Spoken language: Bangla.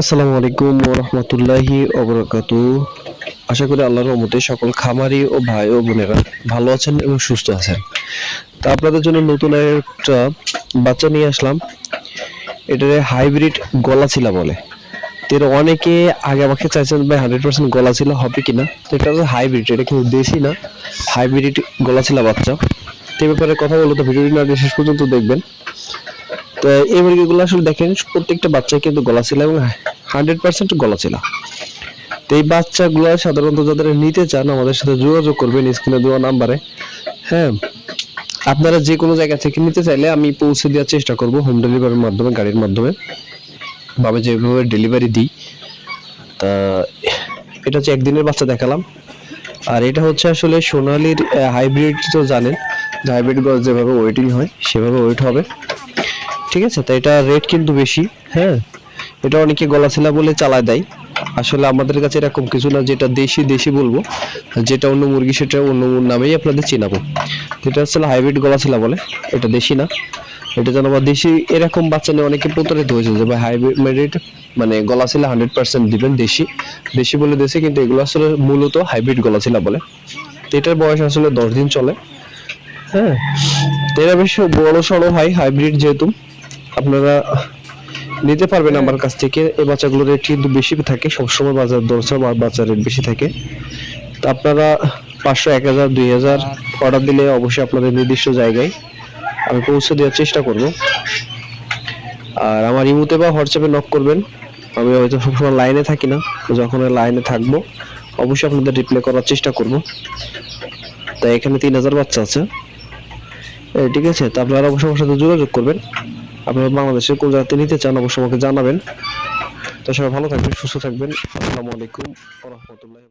আসসালামু আলাইকুম রহমতুল্লাহি অবরাকাতু আশা করি আল্লাহর রহমতে সকল খামারি ও ভাই ও বোনেরা ভালো আছেন এবং সুস্থ আছেন। তা আপনাদের জন্য নতুন একটা বাচ্চা নিয়ে আসলাম। এটারে হাইব্রিড গলা ছিলা বলে। তো অনেকে আগে আমাকে চাইছেন, ভাই, হান্ড্রেড পার্সেন্ট গলা ছিল হবে কিনা? তো এটা হচ্ছে হাইব্রিড, এটা কিন্তু দেশি না, হাইব্রিড গলা ছিলা বাচ্চা। তো ব্যাপারে কথা বলতে ভিডিওটি না শেষ পর্যন্ত দেখবেন। তো এই মুরগিগুলো আসলে দেখেন, প্রত্যেকটা বাচ্চা কিন্তু গলা ছিল এবং হান্ড্রেড পার্সেন্ট গলা ছিল তো এই বাচ্চাগুলো সাধারণত যাদের নিতে চান, আমাদের সাথে যোগাযোগ করবেন স্ক্রিনে দেওয়া নাম্বারে। হ্যাঁ আপনারা যে কোনো জায়গা থেকে নিতে চাইলে আমি পৌঁছে দেওয়ার চেষ্টা করব হোম ডেলিভারির মাধ্যমে, গাড়ির মাধ্যমে। বা আমি যেভাবে ডেলিভারি দিই, তা এটা হচ্ছে একদিনের বাচ্চা দেখালাম। আর এটা হচ্ছে আসলে সোনালির হাইব্রিড তো জানেন হাইব্রিড যেভাবে ওয়েটিং হয়, সেভাবে ওয়েট হবে। ঠিক আছে? তো এটা রেট কিন্তু বেশি। হ্যাঁ? এটা অনেকে গলা ছেলা বলে চালায় দেয়। আসলে আমাদের কাছে এরকম কিছু না, যেটা দেশি দেশি বলব। যেটা অন্য মুরগি, সেটা অন্য নামেই আপনাদের চেনাবো। এটা হচ্ছে হাইব্রিড গলা ছেলা বলে। এটা দেশি না। এটা যেন আবার দেশি, এরকম বাচ্চা নিয়ে অনেকে প্রতারিত হয়েছে যে, ভাই হাইব্রিড মানে গলা ছেলা হান্ড্রেড পার্সেন্ট দিবেন দেশি। দেশি বলে দেশি কিন্তু এগুলো আসলে মূলত হাইব্রিড গলা ছেলা বলে। তো এটার বয়স আসলে দশ দিন চলে। হ্যাঁ? তো এরা বেশ বড় সড়ো হয় হাইব্রিড যেহেতু। আপনারা নিতে পারবেন আমার কাছ থেকে। এই বাচ্চাগুলোর রেট কিন্তু বেশি থাকে, সবসময় বাজার দর বা বাচ্চার রেট বেশি থাকে। তো আপনারা পাঁচশো, এক হাজার, দুই হাজার অর্ডার দিলে অবশ্যই আপনাদের নির্দিষ্ট জায়গায় আমি পৌঁছে দেওয়ার চেষ্টা করব। আর আমার ইমুতে বা হোয়াটসঅ্যাপে নক করবেন। আমি হয়তো সবসময় লাইনে থাকি না যখন লাইনে থাকব, অবশ্যই আপনাদের রিপ্লাই করার চেষ্টা করব। তাই এখানে তিন হাজার বাচ্চা আছে। ঠিক আছে, তো আপনারা অবশ্যই আমার সাথে যোগাযোগ করবেন। আপনারা বাংলাদেশের কোন জায়গাতে নিতে চান, অবশ্যই আমাকে জানাবেন। তো সবাই ভালো থাকবেন, সুস্থ থাকবেন। আসসালামু আলাইকুম রাহমাতুল্লাহি